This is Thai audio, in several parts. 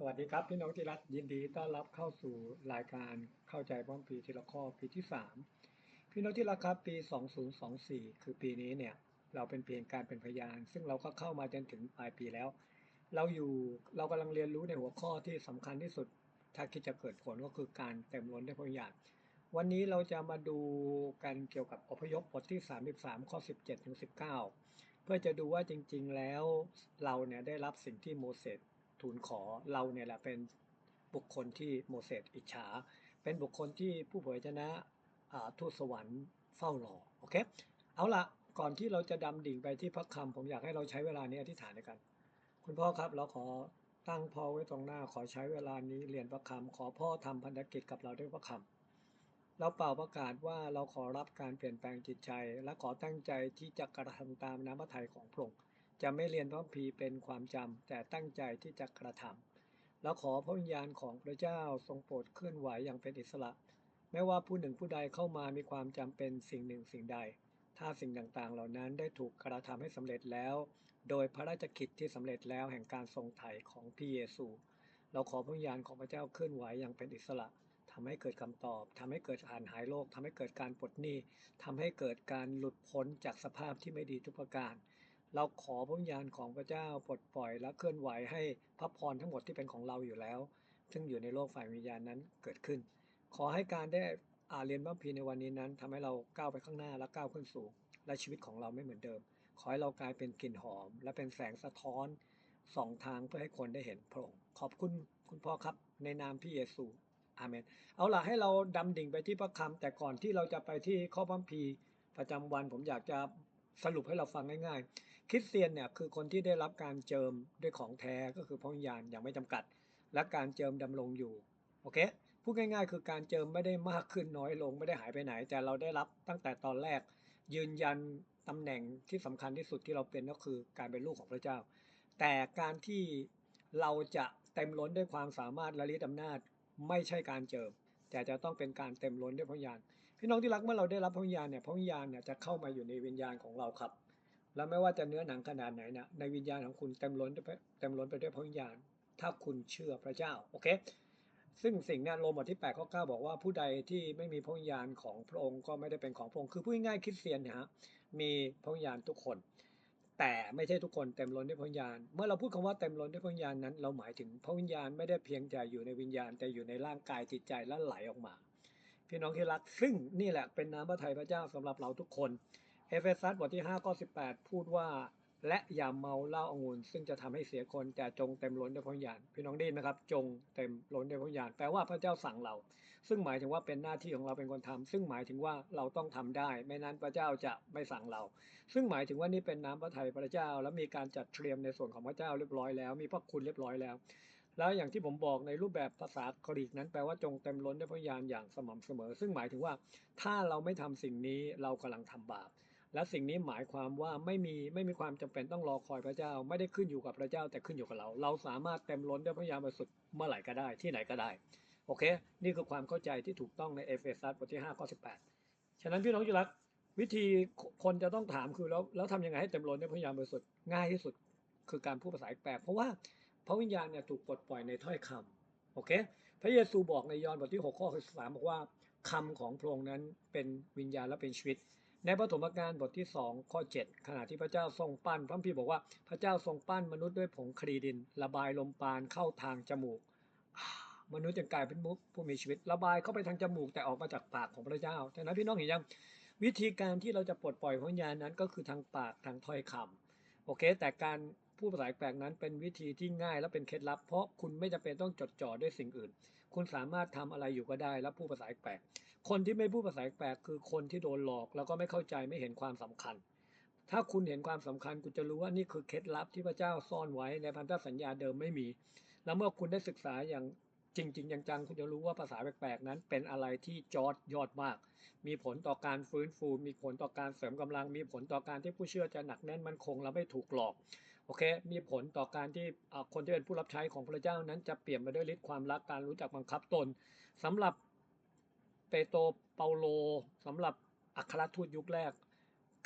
สวัสดีครับ พี่น้องที่รักยินดีต้อนรับเข้าสู่รายการเข้าใจพร้อมปีทีละข้อปีที่ 3 พี่น้องที่รักครับปี 2024 คือปีนี้เนี่ยเราเป็นเพียงการเป็นพยาน ซึ่งเราก็เข้ามาจนถึงปลายปีแล้ว เราอยู่เรากำลังเรียนรู้ในหัวข้อที่สำคัญที่สุด ถ้าคิดจะเกิดผลก็คือการเต็มล้นด้วยพระวิญญาณวันนี้เราจะมาดูกันเกี่ยวกับอพยพบทที่ 33 ข้อ 17ถึง19 เพื่อจะดูว่าจริง ๆ แล้วเราเนี่ยได้รับสิ่งที่โมเสส ทูลขอเราเนี่ยแหละเป็นบุคคลที่โมเสสอิจฉา เป็นบุคคลที่ผู้เผยชนะทูตสวรรค์เฝ้ารอโอเคเอาละก่อนที่เราจะดำดิ่งไปที่พระคำผมอยากให้เราใช้เวลานี้อธิษฐานด้วยกัน คุณพ่อครับเราขอตั้งพ่อไว้ตรงหน้าขอใช้เวลานี้เรียนพระคำขอพ่อทำพันธกิจกับเราด้วยพระคำเราเป่าประกาศว่าเราขอรับการเปลี่ยนแปลงจิตใจ และขอตั้งใจที่จะกระทำตามน้ำพระทัยของพระองค์ จะไม่เรียนพระคัมภีเป็นความจำแต่ตั้งใจที่จะกระทำแล้วขอพระวิญญาณของพระเจ้าทรงโปรดเคลื่อนไหวอย่างเป็นอิสระ ไม่ว่าผู้หนึ่งผู้ใดเข้ามามีความจำเป็นสิ่งหนึ่งสิ่งใด ถ้าสิ่งต่างๆ เหล่านั้นได้ถูกกระทำให้สำเร็จแล้ว โดยพระราชกิจที่สำเร็จแล้วแห่งการทรงไถ่ของพระเยซู เราขอพระวิญญาณของพระเจ้าเคลื่อนไหวอย่างเป็นอิสระทำให้เกิดคำตอบทำให้เกิดอ่านหายโรคทำให้เกิดการปลดหนี้ทำให้เกิดการหลุดพ้นจากสภาพที่ไม่ดีทุกประการ เราขอพระวิญญาณของพระเจ้าปลดปล่อยและเคลื่อนไหวให้พระพรทั้งหมดที่เป็นของเราอยู่แล้ว ซึ่งอยู่ในโลกฝ่ายวิญญาณนั้นเกิดขึ้น ขอให้การได้อ่านเรียนพระคัมภีร์ในวันนี้นั้นทำให้เราก้าวไปข้างหน้าและก้าวขึ้นสู่และชีวิตของเราไม่เหมือนเดิม ขอให้เรากลายเป็นกลิ่นหอม และเป็นแสงสะท้อนสองทางเพื่อให้คนได้เห็นพระองค์ขอบคุณคุณพ่อครับ ในนามพี่เยซูอาเมนเอาล่ะให้เราดำดิ่งไปที่พระคำแต่ก่อนที่เราจะไปที่ข้อพระคัมภีร์ประจำวันผมอยากจะสรุปให้เราฟังง่ายๆ คริสเตียนเนี่ยคือคนที่ได้รับการเจิมด้วยของแท้ก็คือพระวิญญาณอย่างไม่จำกัด และการเจิมดำรงอยู่โอเคพูดง่ายๆ คือการเจิมไม่ได้มากขึ้นน้อยลงไม่ได้หายไปไหน แต่เราได้รับตั้งแต่ตอนแรก ยืนยันตำแหน่งที่สำคัญที่สุดที่เราเป็นก็คือการเป็นลูกของพระเจ้า แต่การที่เราจะเต็มล้นด้วยความสามารถและฤทธิ์อำนาจไม่ใช่การเจิม แต่จะต้องเป็นการเต็มล้นด้วยพระวิญญาณพี่น้องที่รักเมื่อเราได้รับพระวิญญาณเนี่ยพระวิญญาณเนี่ยจะเข้ามาอยู่ในวิญญาณของเราครับ แล้วไม่ว่าจะเนื้อหนังขนาดไหนนะในวิญญาณของคุณเต็มล้นด้วยเต็มล้นไปด้วยพระวิญญาณ ถ้าคุณเชื่อพระเจ้าโอเคซึ่งสิ่งนี้นโรมบทที่8ข้อ9บอกว่าผู้ใดที่ไม่มีพระวิญญาณของพระองค์ก็ไม่ได้เป็นของพระองค์คือพูดง่ายคริสเตียนเนี่ยฮะมีพระวิญญาณทุกคน แต่ไม่ใช่ทุกคนเต็มล้นด้วยพระวิญญาณ เมื่อเราพูดคำว่าเต็มล้นด้วยพระวิญญาณนั้น เราหมายถึงพระวิญญาณไม่ได้เพียงแต่อยู่ในวิญญาณแต่อยู่ในร่างกายจิตใจและไหลออกมา พี่น้องที่รักซึ่งนี่แหละเป็นน้ำพระทัยพระเจ้าสำหรับเราทุกคน เอเฟซัสบทที่5ข้อ18 พูดว่า และอย่าเมาเหล้าองุ่นซึ่งจะทำให้เสียคนแต่จงเต็มล้นด้วยพระญาณพี่น้องได้ยินไหมครับ จงเต็มล้นด้วยพระญาณแปลว่าพระเจ้าสั่งเรา ซึ่งหมายถึงว่าเป็นหน้าที่ของเราเป็นคนทำซึ่งหมายถึงว่าเราต้องทำได้ ไม่นั้นพระเจ้าจะไม่สั่งเรา ซึ่งหมายถึงว่านี่เป็นน้ำพระทัยพระเจ้า และมีการจัดเตรียมในส่วนของพระเจ้าเรียบร้อยแล้วมีพระคุณเรียบร้อยแล้วแล้วอย่างที่ผมบอกในรูปแบบภาษากรีกนั้นแปลว่าจงเต็มล้นด้วยพระญาณอย่างสม่ำเสมอ ซึ่งหมายถึงว่าถ้าเราไม่ทำสิ่งนี้เรากำลังทำบาป และสิ่งนี้หมายความว่าไม่มีไม่มีความจำเป็นต้องรอคอยพระเจ้า ไม่ได้ขึ้นอยู่กับพระเจ้าแต่ขึ้นอยู่กับเรา เราสามารถเต็มล้นด้วยพระวิญญาบริสุทธิ์เมื่อไหร่ก็ได้ที่ไหนก็ได้ โอเค นี่คือความเข้าใจที่ถูกต้องในเอเฟซัสบทที่5ข้อ18 ฉะนั้นพี่น้องที่รักวิธีคนจะต้องถามคือแล้วแล้วทำยังไงให้เต็มล้นด้วยพระวิญญาบริสุทธิ์ง่ายที่สุดคือการพูดภาษาแปลกเพราะว่าพระวิญญาณเนี่ยถูกปลดปล่อยในถ้อยคำโอเค พระเยซูบอกในยอห์นบทที่6ข้อ13บอกว่าคำของพระองค์นั้นเป็นวิญญาณและเป็นชีวิต ในปฐมกาลบทที่2ข้อ7ขณะที่พระเจ้าทรงปั้น พระพี่บอกว่าพระเจ้าทรงปั้นมนุษย์ด้วยผงคลีดิน ระบายลมปานเข้าทางจมูก มนุษย์จะกลายเป็นมุกผู้มีชีวิต ระบายเข้าไปทางจมูกแต่ออกมาจากปากของพระเจ้าฉะนั้นพี่น้องเห็นยังวิธีการที่เราจะปลดปล่อยพระวิญญาณนั้นก็คือทางปากทางถ้อยคำโอเค แต่การพูดภาษาแปลกนั้นเป็นวิธีที่ง่ายและเป็นเคล็ดลับ เพราะคุณไม่จำเป็นต้องจดจ่อด้วยสิ่งอื่น คุณสามารถทำอะไรอยู่ก็ได้และพูดภาษาแปลก คนที่ไม่พูดภาษาแปลกคือคนที่โดนหลอก แล้วก็ไม่เข้าใจไม่เห็นความสำคัญ ถ้าคุณเห็นความสำคัญคุณจะรู้ว่านี่คือเคล็ดลับที่พระเจ้าซ่อนไว้ในพันธสัญญาเดิมไม่มี แล้วเมื่อคุณได้ศึกษาอย่างจริงๆจังๆคุณจะรู้ว่าภาษาแปลกๆนั้นเป็นอะไรที่จอดยอดมาก มีผลต่อการฟื้นฟู มีผลต่อการเสริมกำลัง มีผลต่อการที่ผู้เชื่อจะหนักแน่นมั่นคงและไม่ถูกหลอก โอเค มีผลต่อการที่คนที่เป็นผู้รับใช้ของพระเจ้านั้นจะเปลี่ยนไปด้วยฤทธิ์ความรักการรู้จักบังคับตนสำหรับ เปโตรเปาโลสำหรับอัครทูตยุคแรก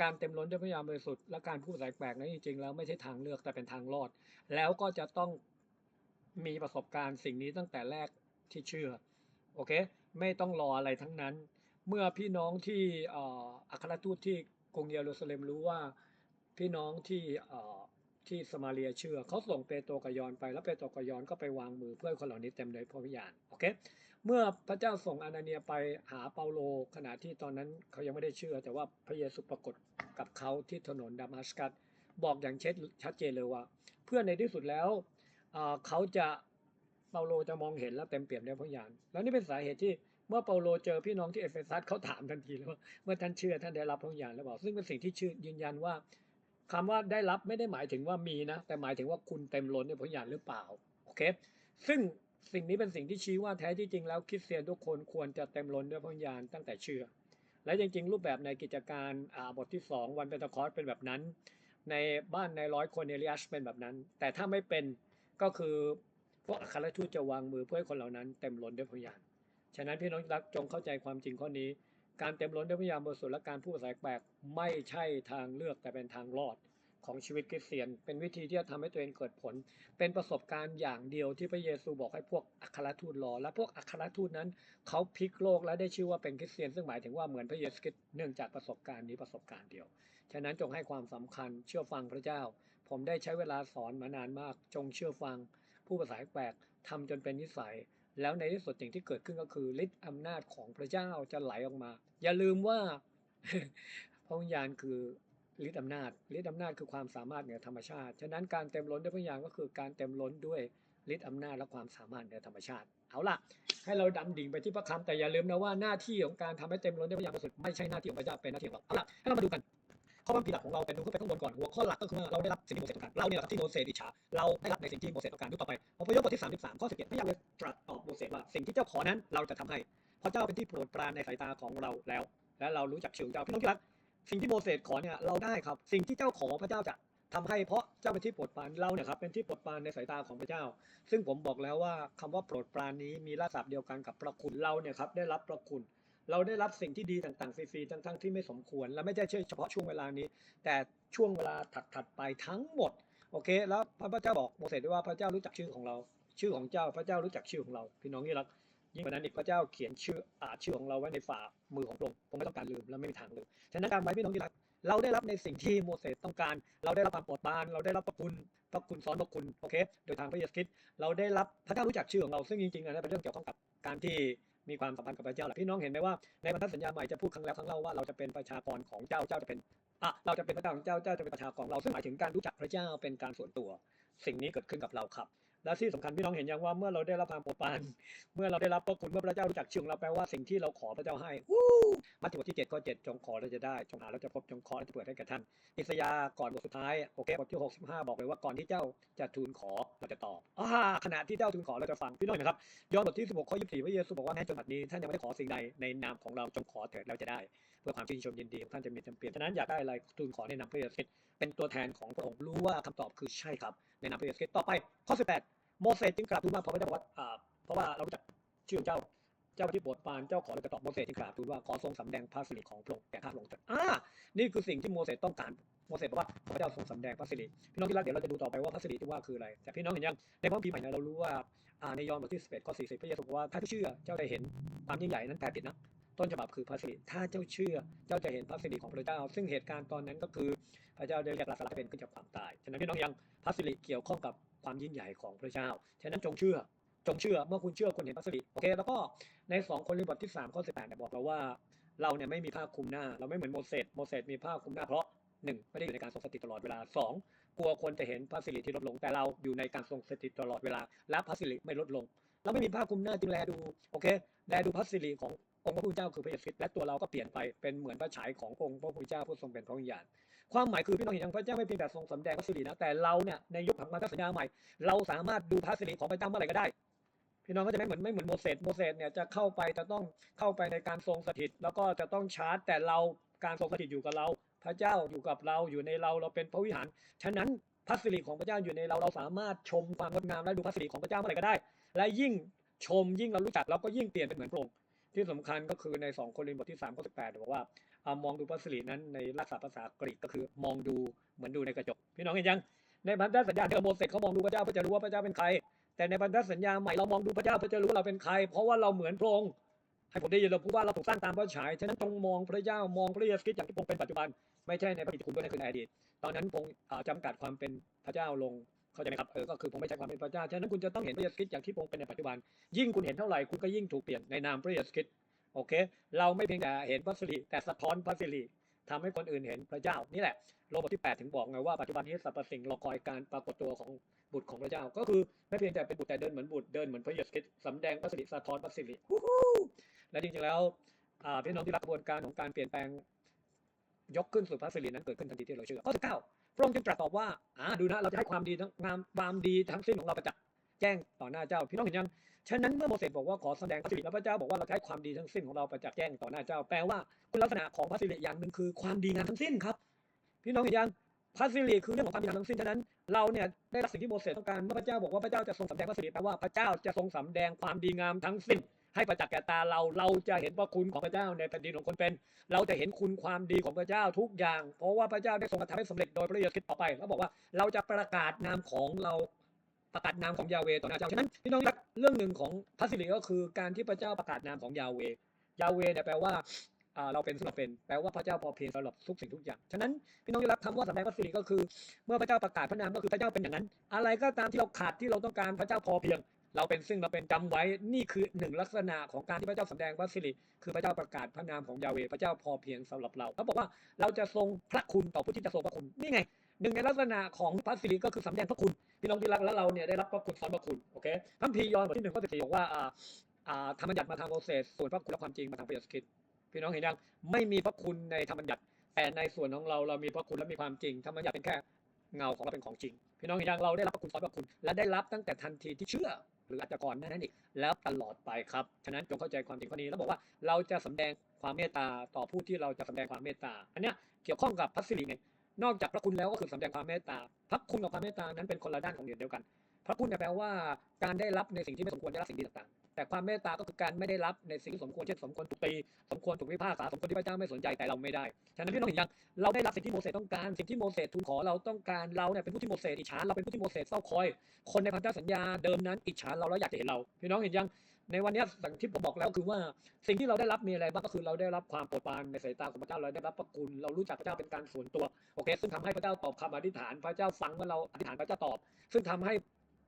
การเต็มล้นด้วยพระยามบริสุทธิ์และการพูดสายแปลกนั้นจริงๆแล้วไม่ใช่ทางเลือกแต่เป็นทางรอด แล้วก็จะต้องมีประสบการณ์สิ่งนี้ตั้งแต่แรกที่เชื่อโอเคไม่ต้องรออะไรทั้งนั้น เมื่อพี่น้องที่อัครทูตที่กรุงเยรูซาเล็มรู้ว่าพี่น้องที่ที่สมาเรียเชื่อเขาส่งเปโตรกับยอนไปแล้วเปโตรกับยอนก็ไปวางมือเพื่อให้คนเหล่านี้เต็มด้วยพระวิญญาณโอเค เมื่อพระเจ้าส่งอานาเนียไปหาเปาโลขณะที่ตอนนั้นเขายังไม่ได้เชื่อ แต่ว่าพระเยซูปรากฏกับเขาที่ถนนดามัสกัสบอกอย่างเช็ดชัดเจนเลยว่า เพื่อในที่สุดแล้วเขาจะเปาโลจะมองเห็นและเต็มเปี่ยมด้วยพระญาณแล้วนี่เป็นสาเหตุที่เมื่อเปาโลเจอพี่น้องที่เอเฟซัสเขาถามทันทีเลยว่าเมื่อท่านเชื่อท่านได้รับพระญาณแล้วบอกซึ่งเป็นสิ่งที่ชื่อยืนยันว่าคำว่าได้รับไม่ได้หมายถึงว่ามีนะ แต่หมายถึงว่าคุณเต็มล้นด้วยพระญาณหรือเปล่าโอเค ซึ่ง สิ่งนี้เป็นสิ่งที่ชี้ว่าแท้ที่จริงแล้วคริสเตียนทุกคนควรจะเต็มล้นด้วยพระญาณตั้งแต่เชื่อ และจริง ๆ รูปแบบในกิจการบทที่ 2 วันเปนตะคอสเป็นแบบนั้น ในบ้านในร้อยคนเนลิอัสเป็นแบบนั้น แต่ถ้าไม่เป็นก็คือพวกอัครทูตจะวางมือเพื่อให้คนเหล่านั้นเต็มล้นด้วยพระญาณฉะนั้นพี่น้องรักจงเข้าใจความจริงข้อนี้ การเต็มล้นด้วยพระญาณบริสุทธิ์และการพูดภาษาแปลกไม่ใช่ทางเลือกแต่เป็นทางรอด ของชีวิตคริสเตียน เป็นวิธีที่จะทำให้ตัวเองเกิดผล เป็นประสบการณ์อย่างเดียวที่พระเยซูบอกให้พวกอัครทูตรอ และพวกอัครทูตนั้นเขาพลิกโลกและได้ชื่อว่าเป็นคริสเตียน ซึ่งหมายถึงว่าเหมือนพระเยซูคริสต์เนื่องจากประสบการณ์นี้ประสบการณ์เดียว ฉะนั้นจงให้ความสำคัญเชื่อฟังพระเจ้า ผมได้ใช้เวลาสอนมานานมาก จงเชื่อฟัง ผู้ภาษาแปลกทำจนเป็นนิสัยแล้วในที่สุดสิ่งที่เกิดขึ้นก็คือฤทธิ์อำนาจของพระเจ้าจะไหลออกมา อย่าลืมว่าพระวิญญาณคือ ฤทธิ์อำนาจฤทธิ์อำนาจคือความสามารถเหนือธรรมชาติ ฉะนั้นการเต็มล้นด้วยพระวิญญาณก็คือการเต็มล้นด้วยฤทธิ์อำนาจและความสามารถเหนือธรรมชาติ เอาล่ะ ให้เราดำดิ่งไปที่พระคำแต่อย่าลืมนะว่าหน้าที่ของการทำให้เต็มล้นด้วยพระวิญญาณบริสุทธิ์ไม่ใช่หน้าที่ของพระเจ้าเป็นหน้าที่ของเราเอาล่ะให้เรามาดูกันข้อความผิดหลักของเราเป็นดูขึ้นไปข้างบนก่อนหัวข้อหลักก็คือว่าเราได้รับสิ่งที่โมเสสต้องการเราเนี่ยแหละครับที่โมเสสอิจฉาเราได้รับในสิ่งที่โมเสสต้องการดูต่อไปอพยพบทที่33ข้อ17พระยาเวตรัสตอบโมเสสว่าสิ่งที่เจ้าขอนั้นเราจะทำให้พระเจ้าเป็นที่โปรดปรานในสายตาของเราแล้ว และเรารู้จักชื่อเจ้าพี่น้องที่รัก สิ่งที่โมเสสขอเนี่ยเราได้ครับ สิ่งที่เจ้าขอพระเจ้าจะทำให้เพราะเจ้าเป็นที่โปรดปรานเราเนี่ยครับเป็นที่โปรดปรานในสายตาของพระเจ้า ซึ่งผมบอกแล้วว่าคำว่าโปรดปรานนี้มีรากศัพท์เดียวกันกับประคุณเราเนี่ยครับได้รับประคุณ เราได้รับสิ่งที่ดีต่างๆฟรีๆทั้งๆที่ไม่สมควร และไม่ใช่เฉพาะช่วงเวลานี้ แต่ช่วงเวลาถัดๆไปทั้งหมดโอเค แล้วพระเจ้าบอกโมเสสด้วยว่าพระเจ้ารู้จักชื่อของเรา ชื่อของเจ้าพระเจ้ารู้จักชื่อของเราพี่น้องที่รัก ยิ่งกว่านั้นอีกพระเจ้าเขียนชื่ออาชื่อของเราไว้ในฝ่ามือของพระองค์ผมไม่ต้องการลืมและไม่มีทางลืมฉะนั้นการไว้พี่น้องที่รักเราได้รับในสิ่งที่โมเสสต้องการ เราได้รับความโปรดปราน เราได้รับพระคุณพระคุณซ้อนพระคุณโอเค โดยทางพระเยซูคริสต์เราได้รับพระเจ้ารู้จักชื่อของเราซึ่งจริงๆอันนั้นเป็นเรื่องเกี่ยวข้องกับการที่มีความสัมพันธ์กับพระเจ้าแหละพี่น้องเห็นไหมว่าในบรรทัดสัญญาใหม่จะพูดครั้งแล้วครั้งเล่าว่าเราจะเป็นประชากรของเจ้าเจ้าจะเป็นอะเราจะเป็นพระเจ้าของเจ้าเจ้าจะเป็นประชากรของเราซึ่งหมายถึงการรู้จักพระเจ้าเป็นการส่วนตัว สิ่งนี้เกิดขึ้นกับเราครับ และที่สำคัญพี่น้องเห็นยังว่าเมื่อเราได้รับความโปรดปราน เมื่อเราได้รับพระคุณเมื่อพระเจ้ารู้จักชื่อของเราแปลว่าสิ่งที่เราขอพระเจ้าให้วู้มัทธิวบทที่7ข้อ7จงขอแล้วจะได้จงหาแล้วจะพบจงขอเคาจะเปิดให้แก่ท่านอิสยาก่อนบทสุดท้ายโอเคบทที่65บอกเลยว่าก่อนที่เจ้าจะทูลขอเราจะตอบอ่าขณะที่เจ้าทูลขอเราจะฟังพี่น้องนะครับย้อนบทที่16ข้อ24พระเยซูบอกว่าแม้จนบัดนี้ท่านยังไม่ได้ขอสิ่งใดในนามของเราจงขอเถิดแล้วจะได้ เพื่อความชื่นชมยินดีของท่านจะมีจำเปลี่ยนฉะนั้นอยากได้อะไรทูลขอในะนามพระเยซูคริสต์เป็นตัวแทนของพระองค์รู้ว่าคำตอบคือใช่ครับในะนามพระเยซูคริสต์ต่อไปข้อ18โมเสสจึงกราบทูลว่าเพราะเจ้าบอกว่าอ่าเพราะว่าเรารู้จักชื่อของเจ้าเจ้าที่โปรดปานเจ้าขอเราจะตอบโมเสสที่กราบทูลว่าขอทรงสำแดงพระสิริของพระองค์แก่ข้าพระองค์เถิดอ่านี่คือสิ่งที่โมเสสต้องการโมเสสบอกว่าขอพระเจ้าทรงสำแดงพระสิริพี่น้องที่รักเดี๋ยวเราจะดูต่อไปว่าพระสิริที่ว่าคืออะไร แต่พี่น้องเห็นยังในพระคัมภีร์ใหม่เนี่ยเรารู้ว่าในยอห์นบทที่11ข้อ40 พระเยซูบอกว่าถ้าเจ้าเชื่อเจ้าจะเห็นความยิ่งใหญ่นั้นแปลผิดนะ ต้นฉบับคือพระสิริถ้าเจ้าเชื่อ เจ้าจะเห็นพระสิริของพระเจ้า ซึ่งเหตุการณ์ตอนนั้นก็คือพระเจ้าได้เรียกลาซารัสให้เป็นขึ้นจากความตาย ฉะนั้นพี่น้องยังพระสิริเกี่ยวข้องกับความยิ่งใหญ่ของพระเจ้า ฉะนั้นจงเชื่อ จงเชื่อ เมื่อคุณเชื่อคุณเห็นพระสิริโอเค แล้วก็ใน2คนริบทที่3ข้อ18เนี่ยบอกเราว่า เราเนี่ยไม่มีผ้าคลุมหน้า เราไม่เหมือนโมเสส โมเสสมีผ้าคลุมหน้าเพราะหนึ่งไม่ได้อยู่ในการทรงสติตตลอดเวลาสองกลัวคนจะเห็นพระสิริที่ลดลง แต่เราอยู่ในการทรงสติตลอดเวลา และพระสิริไม่ลดลง เราไม่มีผ้าคลุมหน้าจึงแลดูโอเคแลดูพระสิริของ องค์พระผู้เจ้าคือพระเยซูคริสต์และตัวเราก็เปลี่ยนไปเป็นเหมือนพระฉายขององค์พระผู้เจ้าผู้ทรงเป็นพระวิญญาณความหมายคือพี่น้องเห็นยังพระเจ้าไม่เพียงแต่ทรงสำแดงพระสิรินะแต่เราเนี่ยในยุคของพันธสัญญาใหม่ เราสามารถดูพระสิริของพระเจ้าเมื่อไหร่ก็ได้ พี่น้องก็จะไม่เหมือนไม่เหมือนโมเสสโมเสสเนี่ยจะเข้าไปจะต้องเข้าไปในการทรงสถิต แล้วก็จะต้องชาร์จแต่เราการทรงสถิตอยู่กับเรา พระเจ้าอยู่กับเราอยู่ในเราเราเป็นพระวิหารฉะนั้นพระสิริของพระเจ้าอยู่ในเราเราสามารถชมความงดงามและดูพระสิริของพระเจ้าเมื่อไหร่ก็ได้ และยิ่งชมยิ่งเรารู้จักเราก็ยิ่งเปลี่ยนเป็นเหมือนพระองค์ ที่สำคัญก็คือใน2โครินธ์บทที่3ข้อ18บอกว่าอามองดูพระสิรินั้นในลักษณะภาษากรีกก็คือมองดูเหมือนดูในกระจก พี่น้องเห็นยัง ในพันธสัญญาเดิมโมเสสเขามองดูพระเจ้าเพื่อจะรู้ว่าพระเจ้าเป็นใคร แต่ในพันธสัญญาใหม่เรามองดูพระเจ้าเพื่อจะรู้ว่าเราเป็นใคร เพราะว่าเราเหมือนพระองค์ให้ผมได้ยินเราพูดว่าเราถูกสร้างตามพระฉาย ฉะนั้นจงมองพระเจ้ามองพระเยซูคริสต์อย่างที่พระองเป็นปัจจุบัน ไม่ใช่ในพระกิตติคุณด้วยในคืนในอดีต ตอนนั้นพระองค์อ่าจำกัดความเป็นพระเจ้าลง เข้าใจไหมครับเออก็คือผมไม่ใช่ความเป็นพระเจ้าฉะนั้นคุณจะต้องเห็นพระเยซูคริสต์อย่างที่พงเป็นในปัจจุบัน ยิ่งคุณเห็นเท่าไหร่คุณก็ยิ่งถูกเปลี่ยนในนามพระเยซูคริสต์โอเค เราไม่เพียงแต่เห็นพระสิริแต่สะท้อนพระสิริทำให้คนอื่นเห็นพระเจ้านี่แหละโรมบทที่ 8 ถึงบอกไงว่าปัจจุบันนี้สรรพสิ่งรอคอยการปรากฏตัวของบุตรของพระเจ้า ก็คือไม่เพียงแต่เป็นบุตรแต่เดินเหมือนบุตรเดินเหมือนพระเยซูคริสต์สำแดงพระสิริสะท้อนพระสิริและจริงๆแล้วพี่น้องที่รักกระบวนการของการเปลี่ยนแปลงยกขึ้นสู่พระสิรินั้นเกิดขึ้นทันทีที่เราเชื่อข้อที่เก้า พระองค์จึงตรัสตอบว่าอ่าดูนะเราจะให้ความดีทั้งงามความดีทั้งสิ้นของเราประจักษ์แจ้งต่อหน้าเจ้าพี่น้องเห็นยังฉะนั้นเมื่อโมเสสบอกว่าขอแสดงพระสิริแล้วพระเจ้าบอกว่าเราให้ความดีทั้งสิ้นของเราประจักษ์แจ้งต่อหน้าเจ้า แปลว่าคุณลักษณะของพระสิริอย่างหนึ่งคือความดีงามทั้งสิ้นครับ พี่น้องเห็นยังพระสิริคือเรื่องของความดีงามทั้งสิ้นฉะนั้นเราเนี่ยได้รับสิ่งที่โมเสสต้องการเมื่อพระเจ้าบอกว่าพระเจ้าจะทรงสำแดงพระสิริแปลว่าพระเจ้าจะทรงสำแดงความดีงามทั้งสิ้น ให้ประจักษ์แก่ตาเราเราจะเห็นพระคุณของพระเจ้าในแผ่นดินของคนเป็น เราจะเห็นคุณความดีของพระเจ้าทุกอย่าง เพราะว่าพระเจ้าได้ทรงกระทำให้สำเร็จโดยพระเยซูคริสต์ต่อไปแล้วบอกว่าเราจะประกาศนามของเราประกาศนามของยาเวต่อหน้าเจ้าฉะนั้นพี่น้องรับเรื่องหนึ่งของพระสิริก็คือการที่พระเจ้าประกาศนามของยาเวยาเวเนี่ยแปลว่าอ่าเราเป็นสำหรับเป็นแปลว่าพระเจ้าพอเพียงสำหรับทุกสิ่งทุกอย่าง ฉะนั้นพี่น้องที่รักคำว่าสำแดงพระสิริก็คือ เมื่อพระเจ้าประกาศพระนามก็คือพระเจ้าเป็นอย่างนั้น อะไรก็ตามที่เราขาดที่เราต้องการพระเจ้าพอเพียง เราเป็นซึ่งเราเป็นจำไว้นี่คือหนึ่งลักษณะของการที่พระเจ้าสำแดงพระสิริคือพระเจ้าประกาศพระนามของยาเวห์พระเจ้าพอเพียงสำหรับเราเขาบอกว่าเราจะทรงพระคุณต่อผู้ที่จะทรงพระคุณนี่ไงหนึ่งในลักษณะของพระสิริก็คือสำแดงพระคุณพี่น้องที่รักและเราเนี่ยได้รับพระคุณสอนพระคุณโอเคพระคัมภีร์ยอนบทที่หนึ่งข้อสิบสี่บอกว่าอ่าอ่าธรรมบัญญัติมาทางโมเสสส่วนพระคุณและความจริงมาทางพระเยซูคริสต์พี่น้องเห็นยังไม่มีพระคุณในธรรมบัญญัติแต่ในส่วนของเราเรามีพระคุณและมีความจริงธรรมบัญญัติเป็นแค่เงาของเราเป็นของจริง พี่น้องเห็นยังเราได้รับพระคุณสอนพระคุณและได้รับตั้งแต่ทันทีที่เชื่อ หรืออาจจะก่อนหน้านั้นอีกแล้วตลอดไปครับ ฉะนั้นจงเข้าใจความจริงข้อนี้แล้วบอกว่าเราจะสำแดงความเมตตาต่อผู้ที่เราจะสำแดงความเมตตา อันเนี้ยเกี่ยวข้องกับพัสสิริไงนอกจากพระคุณแล้วก็คือสำแดงความเมตตาพระคุณกับความเมตตานั้นเป็นคนละด้านของเหรียญเดียวกัน พระคุณแปลว่าการได้รับในสิ่งที่ไม่สมควรได้รับสิ่งดีต่างๆ แต่ความเมตตาก็คือการไม่ได้รับในสิ่งที่สมควรเช่นสมควรถูกตีสมควรถูกวิพากษาสมควรที่พระเจ้าไม่สนใจแต่เราไม่ได้ฉะนั้นพี่น้องเห็นยังเราได้รับสิ่งที่โมเสสต้องการสิ่งที่โมเสสทูลขอเราต้องการเราเนี่ยเป็นผู้ที่โมเสสอิจฉาเราเป็นผู้ที่โมเสสเฝ้าคอย คนในพันธสัญญาเดิมนั้นอิจฉาเราแล้วอยากจะเห็นเรา พี่น้องเห็นยังในวันนี้สิ่งที่ผมบอกแล้วคือว่าสิ่งที่เราได้รับมีอะไรบ้างก็คือเราได้รับความโปรดปรานในสายตาของพระเจ้าเราได้รับพระคุณเรารู้จักพระเจ้าเป็นการส่วนตัวโอเค ซึ่งทำให้พระเจ้าตอบคำอธิษฐานพระเจ้าฟังเมื่อเราอธิษฐานพระเจ้าตอบ ซึ่งทำให้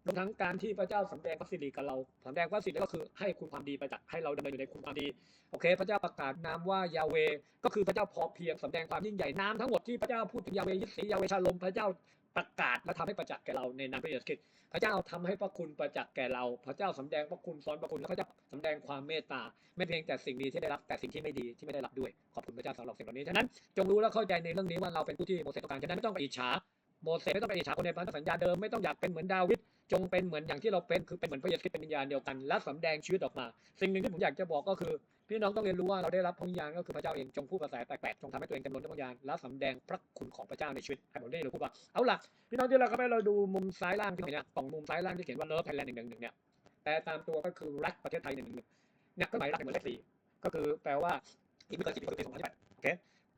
รวมทั้งการที่พระเจ้าสำแดงพระสิริกับเราสำแดงพระสิริก็คือให้คุณความดีไปจากให้เราดำเนินอยู่ในคุณความดีโอเค พระเจ้าประกาศนามว่ายาเว ก็คือพระเจ้าพอเพียงสำแดงความยิ่งใหญ่นามทั้งหมดที่พระเจ้าพูดถึงยาเวยิสียาเวชาลมพระเจ้าประกาศและทำให้ประจักษ์แก่เราในนามพระเยซูคริสต์พระเจ้าทำให้พระคุณประจักษ์แก่เรา พระเจ้าสำแดงพระคุณสอนพระคุณแล้วพระเจ้าสำแดงความเมตตา ไม่เพียงแต่สิ่งดีที่ได้รับแต่สิ่งที่ไม่ดีที่ไม่ได้รับด้วย ขอบคุณพระเจ้าสำหรับสิ่งเหล่านี้ฉะนั้นจงรู้และเข้าใจในเรื่องนี้ว่าเราเป็นผู้ที่โมเสสต้องการฉะนั้นไม่ต้องไปอิจฉาโมเสสไม่ต้องไปอิจฉาคนในพันธสัญญาเดิมไม่ต้องอยากเป็นเหมือนดาวิด จงเป็นเหมือนอย่างที่เราเป็นคือเป็นเหมือนพระเยซูคริสต์เป็นวิญญาณเดียวกัน และสำแดงชีวิตออกมา สิ่งหนึ่งที่ผมอยากจะบอกก็คือ พี่น้องต้องเรียนรู้ว่าเราได้รับพระวิญญาณก็คือพระเจ้าเองจงพูดภาษาแปลกๆจงทำให้ตัวเองเต็มล้นด้วยพระวิญญาณและสำแดงพระคุณของพระเจ้าในชีวิตให้ผมได้รู้ว่าเอาล่ะพี่น้องที่เราก็ไปเราดูมุมซ้ายล่างที่เห็นเนี่ยกล่องมุมซ้ายล่างที่เขียนว่าเลิฟไทยแลนด์หนึ่งหนึ่งหนึ่งเนี่ยแต่ตามตัวก็คือรักประเทศไทยหนึ่งหนึ่งเนี่ยก็หมายรักเหมือนเลขสี่ก็คือแปลว่าอีกไม่เกินสิบปีก็คือปีสองพันสิบแปดโอเค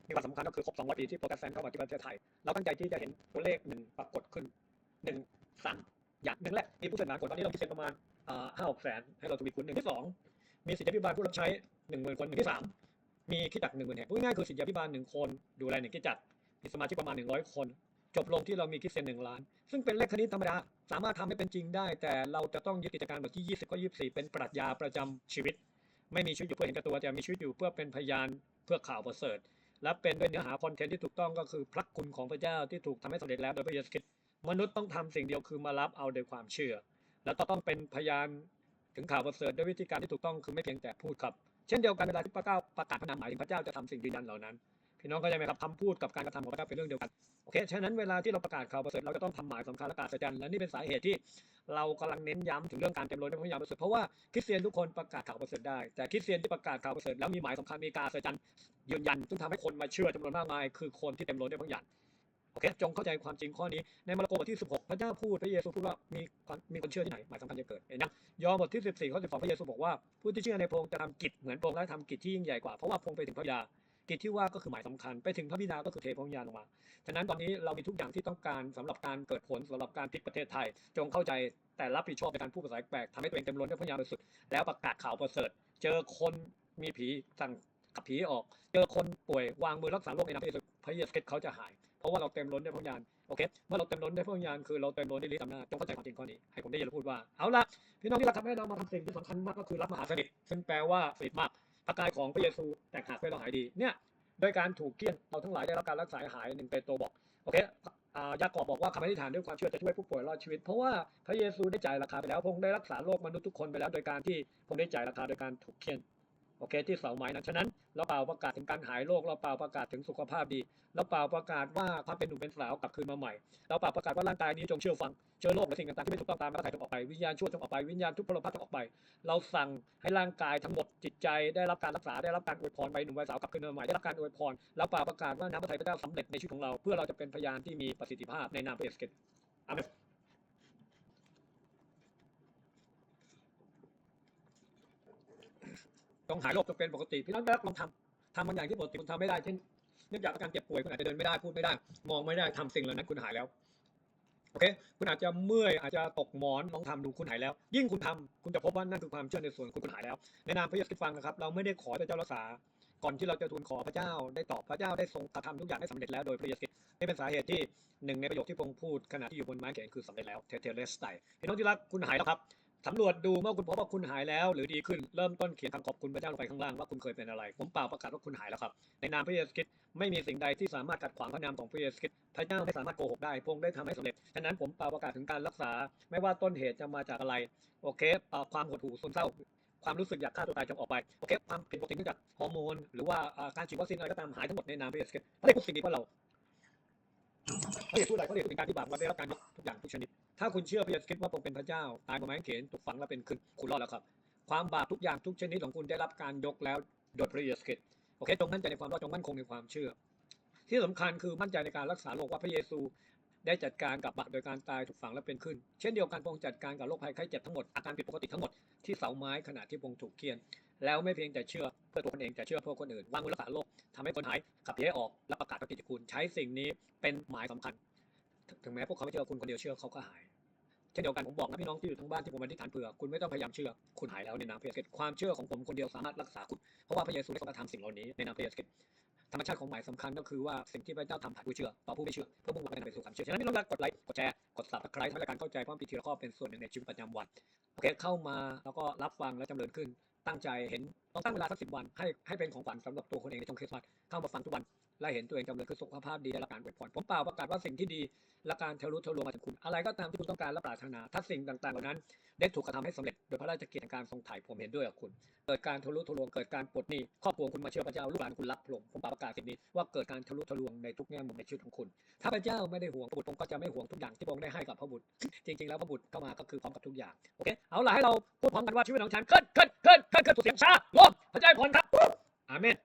มีความสำคัญก็คือครบสองร้อยปีที่โปรตสแตนต์เข้ามาที่ประเทศไทย เราตั้งใจที่จะเห็นตัวเลขหนึ่งปรากฏขึ้นหนึ่งสาม อย่างหนึ่งแหละมีผู้เสนอกฎตอนนี้เราคิดเป็นประมาณห้าหกแสนให้เราทวีคูณหนึ่งที่สองมีสิทธิพิบาลผู้รับใช้หนึ่งหมื่นคนหนึ่งที่สามมีคิดจักหนึ่งหมื่นแห่งพูดง่ายคือสิทธิพิบาลหนึ่งคนดูแลหนึ่งคิดจักมีสมาชิกประมาณหนึ่งร้อยคน จบลงที่เรามีคิดเซ็นหนึ่งล้าน ซึ่งเป็นเลขคณิตธรรมดาสามารถทำให้เป็นจริงได้ แต่เราจะต้องยึดกิจการแบบที่20ก็24เป็นปรัชญาประจำชีวิต ไม่มีชีวิตอยู่เพื่อเห็นแก่ตัวแต่มีชีวิตอยู่เพื่อเป็นพยานเพื่อข่าวประเสริฐและเป็นด้วยเนื้อหาคอนเทนต์ที่ถูกต้องก็คือพระคุณของพระเจ้าที่ถูกทำให้สำเร็จแล้วโดยพระเยซูคริสต์ มนุษย์ต้องทำสิ่งเดียวคือมารับเอาโดยความเชื่อ และต้องเป็นพยานถึงข่าวประเสริฐด้วยวิธีการที่ถูกต้องคือไม่เพียงแต่พูดครับ เช่นเดียวกันเวลาที่พระเจ้าประกาศพระนามหมายถึงพระเจ้าจะทำสิ่งยืนยันเหล่านั้น พี่น้องเข้าใจไหมครับคำพูดกับการกระทำของพระเจ้าเป็นเรื่องเดียวกันโอเคฉะนั้นเวลาที่เราประกาศข่าวประเสริฐเราจะต้องทำหมายสำคัญและการสัจจันและนี่เป็นสาเหตุที่เรากำลังเน้นย้ำถึงเรื่องการเต็มล้นด้วยพระวิญญาณบริสุทธิ์เพราะว่าคริสเตียนทุกคนประกาศข่าวประเสริฐได้แต่คริสเตียนที่ประกาศข่าวประเสริฐแล้วมีหมายสำคัญมีการสัจจันยืนยันซึ่งทำให้คนมาเชื่อจำนวนมากมาย คือคนที่เต็มล้นด้วยพระวิญญา โอเคจงเข้าใจความจริงข้อนี้ ในมาระโกบทที่ 16 พระเจ้าพูดพระเยซูพูดว่ามีความมีคนเชื่อที่ไหนหมายสำคัญจะเกิดเห็นนะยอห์นบทที่ 14 ข้อ 12 พระเยซูบอกว่าผู้ที่เชื่อในพระองค์จะทำกิจเหมือนพระองค์และทำกิจที่ยิ่งใหญ่กว่า เพราะว่าพระองค์ไปถึงพระบิดากิจที่ว่าก็คือหมายสำคัญไปถึงพระบิดาก็คือเทพระวิญญาณลงมาฉะนั้นตอนนี้เรามีทุกอย่างที่ต้องการสำหรับการเกิดผลสำหรับการพลิกประเทศไทย จงเข้าใจแต่รับผิดชอบในการพูดภาษาแปลกทำให้ตัวเองเต็มล้นด้วยพระญาณบริสุทธิ์แล้วประกาศข่าวประเสริฐ เจอคนมีผีสั่งขับผีออก เจอคนป่วยวางมือรักษาโรคในนามพระเยซูพระเยซูเขาจะหาย เพราะว่าเราเต็มล้นด้วยพระวิญญาณโอเคเมื่อเราเต็มล้นด้วยพระวิญญาณคือเราเต็มล้นด้วยฤทธิ์อำนาจจงเข้าใจความจริงข้อนี้ให้ผมได้ยินและพูดว่าเอาละพี่น้องที่รักทำให้เรามาทำสิ่งที่สำคัญมากก็คือรับมหาสนิทซึ่งแปลว่าสนิทมากประกายของพระเยซูแตกหักให้เราหายดีเนี่ยโดยการถูกเกี้ยนเราทั้งหลายได้รับการรักษาหายหนึ่งเปโตรบอกโอเคอ่ายากอบบอกว่าคำอธิษฐานด้วยความเชื่อจะช่วยผู้ป่วยรอดชีวิต เพราะว่าพระเยซูได้จ่ายราคาไปแล้วพงได้รักษาโรคมนุษย์ทุกคนไปแล้ว โดยการที่พงได้จ่ายราคาโดยการถูกเคี่ยน โอเคที่เสาไม้นั้นฉะนั้นเราเปล่าประกาศถึงการหายโรคเราเปล่าประกาศถึงสุขภาพดีเราเปล่าประกาศว่าความเป็นหนุ่มเป็นสาวกลับคืนมาใหม่เราเปล่าประกาศว่าร่างกายนี้จงเชื่อฟังเชื่อโรคและสิ่งต่างๆที่ไม่ถูกต้องตามพระทัยจงออกไปวิญญาณชั่วจงออกไปวิญญาณทุกพลภาพจงออกไป เราสั่งให้ร่างกายทั้งหมดจิตใจได้รับการรักษาได้รับการอวยพรไปหนุ่มวัยสาวกลับคืนมาใหม่ได้รับการอวยพรเราเปล่าประกาศว่าน้ำพระทัยพระเจ้าสำเร็จในชีวิตของเราเพื่อเราจะเป็นพยานที่มีประสิทธิภาพในนามพระเยซูคริสต์อาเมน ต้องหายโรคจงเป็นปกติพี่น้องรักลองทำทำบางอย่างที่ปกติคุณทำไม่ได้เช่นเนื่องจากอาการเจ็บป่วยคุณอาจจะเดินไม่ได้พูดไม่ได้ มองไม่ได้ทำสิ่งเหล่านั้นคุณหายแล้วโอเคคุณอาจจะเมื่อยอาจจะตกหมอนลองทำดูคุณหายแล้ว ยิ่งคุณทำคุณจะพบว่านั่นคือความเชื่อในส่วนคุณคุณหายแล้วในนามพระเยซูคริสต์ฟังนะครับ เราไม่ได้ขอพระเจ้ารักษา ก่อนที่เราจะทูลขอพระเจ้าได้ตอบพระเจ้าได้ทรงกระทำทุกอย่างให้สำเร็จแล้วโดยพระเยซูกิต์นี่เป็นสาเหตุที่หนึ่งในประโยคที่พระองค์พูดขณะที่อยู่บนไม้แขนคือสำเร็จแล้วเทเทเลสไตพี่น้องที่รักคุณหายแล้วครับ สำรวจดูเมื่อคุณพบว่าคุณหายแล้ว หรือดีขึ้นเริ่มต้นเขียนคำขอบคุณพระเจ้าลงไปข้างล่างว่าคุณเคยเป็นอะไร ผมเปล่าประกาศว่าคุณหายแล้วครับ ในนามพระเยซูคริสต์ไม่มีสิ่งใดที่สามารถขัดขวางพระนามของพระเยซูคริสต์พระเจ้าไม่สามารถโกหกได้พงค์ได้ทำให้สำเร็จฉะนั้นผมเปล่าประกาศถึงการรักษา ไม่ว่าต้นเหตุจะมาจากอะไร โอเคเอ่อความหดหู่ซึมเศร้าความรู้สึกอยากฆ่าตัวตายจงออกไปโอเคความผิดปกติเนื่องจากฮอร์โมนหรือว่าอาการฉีดวัคซีนอะไรก็ตามหายทั้งหมดในนามพระเยซูคริสต์พระเดชพูสิ่งนี้เพราะเราพระเดชพูดอะไรพระเดชพูดถึงการที่บาปเราได้รับการยกทุกอย่างทุกชนิด ถ้าคุณเชื่อพระเยซูคริสต์ว่าพระองค์เป็นพระเจ้า ตายบนไม้เขนถูกฝังและเป็นขึ้นคุณรอดแล้วครับ ความบาปทุกอย่างทุกชนิดของคุณได้รับการยกแล้วโดยพระเยซูคริสต์โอเคจงมั่นใจในความรอดจงมั่นคงในความเชื่อ ที่สำคัญคือมั่นใจในการรักษาโรคว่าพระเยซูได้จัดการกับบาปโดยการตายถูกฝังและเป็นขึ้น เช่นเดียวกันพระองค์จัดการกับโรคภัยไข้เจ็บทั้งหมดอาการผิดปกติทั้งหมดที่เสาไม้ขณะที่พระองค์ถูกเคี่ยน แล้วไม่เพียงแต่เชื่อเพื่อตัวคนเองแต่เชื่อเพื่อคนอื่นวางมือรักษาโรคทำให้คนหายขับผีให้ออกและประกาศพระกิตติคุณใช้สิ่งนี้เป็นหมายสำคัญ ถึงแม้พวกเขาไม่เชื่อคุณคนเดียวเชื่อเขาก็หาย ช่นเดียวกันผมบอกนะพี่น้องที่อยู่ทั้งบ้านที่ผมอธิษฐานเผื่อคุณไม่ต้องพยายามเชื่อคุณหายแล้วในนามพระเยซูคริสต์ความเชื่อของผมคนเดียวสามารถรักษาคุณเพราะว่าพระเยซูได้ทรงกระทำสิ่งเหล่านี้ในนามพระเยซูคริสต์ธรรมชาติของหมายสำคัญก็คือว่าสิ่งที่พระเจ้าทำผ่านผู้เชื่อต่อผู้ไม่เชื่อเพื่อมุ่งหวังให้นำไปสู่ความเชื่อฉะนั้นพี่น้องรักกดไลค์กดแชร์กด subscribe ทำให้การเข้าใจความผิดทีละข้อเป็นส่วนหนึ่งในชีวิตประจำวันโอเคเข้ามาแล้วก็รับฟังและจำเริญขึ้นตั้งใจเห็นต้องตั้งเวลาสักสิบวันให้ให้เป็นของขวัญสำหรับตัวคนเองในช่วงคริสต์มาสเข้ามาฟังทุกวัน และเห็นตัวเองจำเริญขึ้นสุขภาพดีได้รับการอวยพรผมเปล่าประกาศว่าสิ่งที่ดีและการทะลุทะลวงมาถึงคุณ อะไรก็ตามที่คุณต้องการและปรารถนาถ้าสิ่งต่างๆเหล่านั้น ได้ถูกกระทำให้สำเร็จโดยพระราชกิจการทรงไถ่ผมเห็นด้วยกับคุณ เกิดการทะลุทะลวงเกิดการปลดหนี้ครอบครัวคุณมาเชื่อพระเจ้าลูกหลานคุณรับพระองค์ผมเปล่าประกาศสิ่งนี้ว่าเกิดการทะลุทะลวงในทุกแง่มุมในชีวิตของคุณ ถ้าพระเจ้าไม่ได้ห่วงพระบุตรองค์ก็จะไม่ห่วงทุกอย่างที่พระองค์ได้ให้กับพระบุตรจริงๆแล้วพระบุตรเข้ามาก็คือพร้อมกับทุกอย่างโอเคเอาล่ะให้เราพูดพร้อมกันว่าชีวิตของฉันขึ้นขึ้นขึ้นขึ้นขึ้นสุดเสียงชาลมพระเจ้าให้พรครับอาเมน